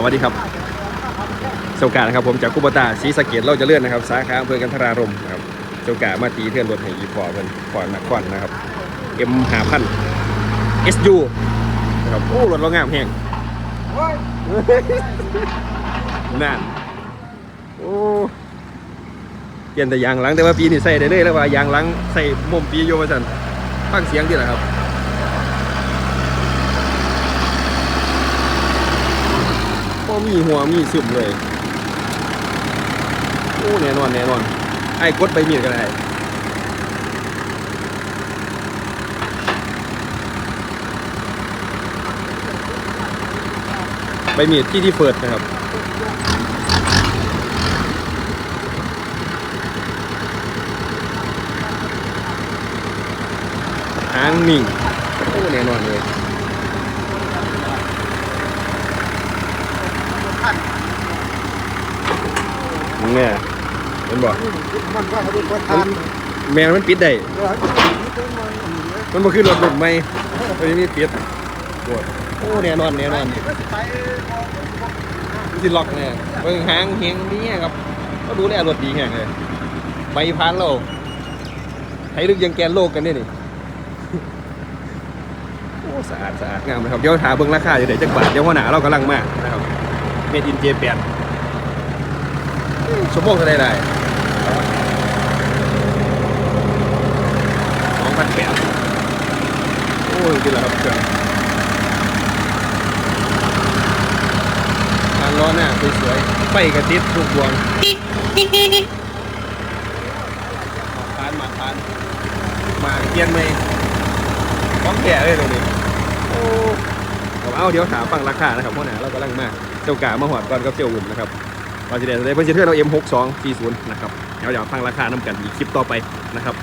สวัสดีครับเจ้ากานะครับผมจากคุปตาศรีสะเกดเราจะเลื่อนนะครับ สาขาอำเภอกันทรารมนะครับเจ้ากามาตีเทือนรถให้อีฟอร์เพิ่นฟอร์นักควันนะครับ M หาพัน SU นะครับโอ้รถเรางามแห้งนั่นโอ้เปลี่ยนแต่ยางหลังแต่ว่าปีนี้ใส่ได้เลยแล้วว่ายางหลังใส่มุมปีโยว่าสันฟังเสียงดีแหละครับ มีหัวมีซึมเลยโอ้แน่นอนแน่นอน ไอ้กดไปมีดก็ได้ใบมีดที่ที่เปิดนะครับหางนิ่งโอ้แน่นอนเลย เนี่ยเห็นบอกมันก็เขาดูว่าทานแมวมันปิดได้ มันบ่คือรถหลุดไหมมันยังมีปิดโอ้โอ้แน่นอนแน่นอนก็ไปมันสิล็อกเนี่ยเบิ่งหางเฮียงนี่ครับ ก็ดูแลรถดีแห่งเลยใบพันโลกให้ลึกยังแกนโลกกันเนี่ยนี่โอ้สะอาดสะอาดงามนะครับเดี๋ยวถามเบิ่งราคาอยู่เดี๋ยวจักบาทเดี๋ยวหัวหน้าเรากำลังมานะครับ เมดินเจแปดชั่วโมงเท่าไรได้สองพันแปดโอ้ยกินแล้วครับเครื่องทางล้อหน้าสวยๆไฟกระติดทุกดวงทานมาทาน มาเกียนไหมต้องแก่เลยตรงนี้โอ้เอาเอาเดี๋ยวถามฟังราคานะครับพราะหนาเรากำลังมาเจ้ากามาหอดก่อนกับเจ้าอุ่มนะครับตอนที่เดนได้เพิ่นจะเทื่อนเอา M6240 นะครับเดี๋ยวเดี๋ยวฟังราคาน้ำกันอีกคลิปต่อไปนะครับ